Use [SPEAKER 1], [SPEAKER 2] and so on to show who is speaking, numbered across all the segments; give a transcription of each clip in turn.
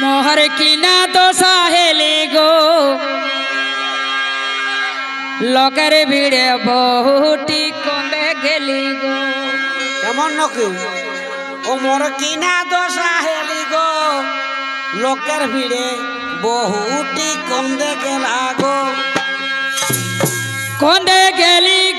[SPEAKER 1] মোহর কিনা তো সাহেলি গো। লোকের ভিড়ে বহুটি কমে গেলি গো।
[SPEAKER 2] কেমন নকি? ও মোর কিনা দশা হেলি গো। লোকের ভিড়ে বহুটি কন্দে গেলা গো।
[SPEAKER 1] কন্দে গেলি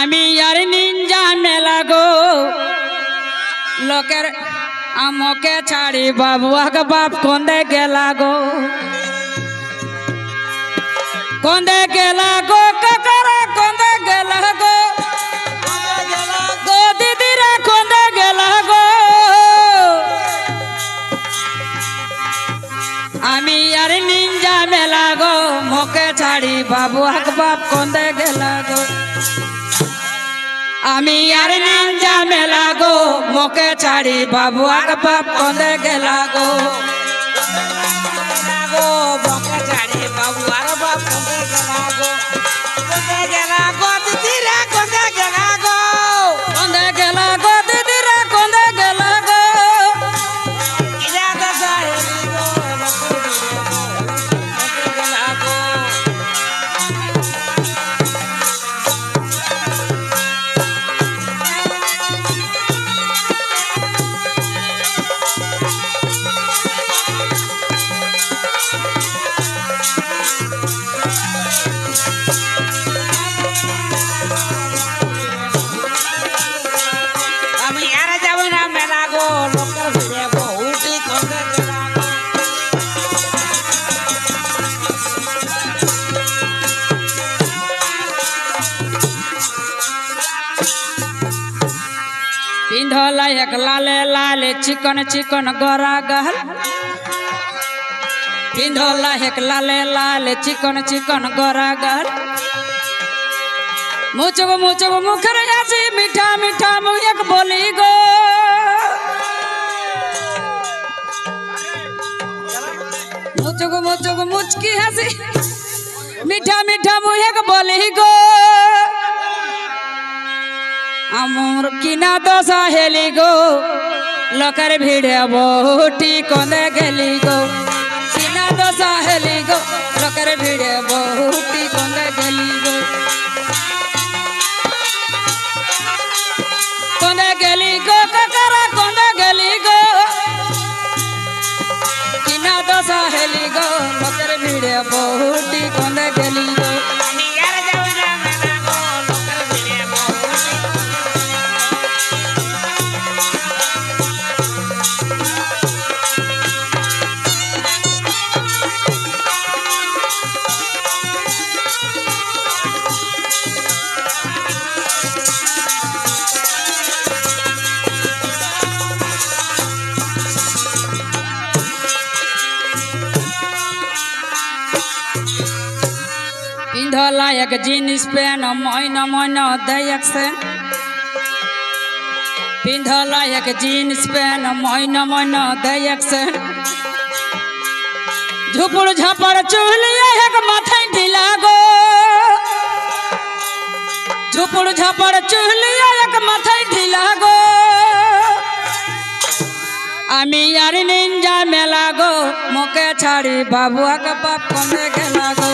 [SPEAKER 1] আমি আর নিঞ্জা মেলা গো। লোকের আমকে ছাড়ি বাবুয়াক বাপ কন্দে গেলা গো। কন্দে গেলা গো গেলা গো। গো গেলা গো। আমি আর নিঞ্জা মেলা গো, মোকে ছাড়ি বাবু বাপ কন্দে গেলা আমি আর নিঞ্জা মেলা গো মোকে ছাড়ি বাবু
[SPEAKER 2] আর বাপ
[SPEAKER 1] কন্দে গেলা গো গো पिंधला एक लाले लाले चिकन चिकन गोरा गहल पिंधला एक लाले लाले चिकन चिकन गोरा गहल मुचगो मुचगो मुखर आसी मीठा मीठा मुयक बोली गो मुचगो मुचगो मुचकी हंसी मीठा मीठा मुयक बोली गो আমার কিনা দশা হেলি গো। লোকের ভিড়ে বহুটি কলে গেলি গো। কিনা দশা হেলি লায়ক জিনিস পেন, মইন মইন দেখছে পিন্ধলায়ক জিনিস পেন, মইন মইন দেখছে ঝুপুড় ঝাপড় চুলিয়ে এক মাথায় ঢিলা গো। ঝুপুড় ঝাপড় চুলিয়ে এক মাথায় ঢিলা গো। আমি আর নিঞ্জা মেলা
[SPEAKER 2] গো, মোকে ছাড়ি বাবু আক পাপ কমে গেলা গো।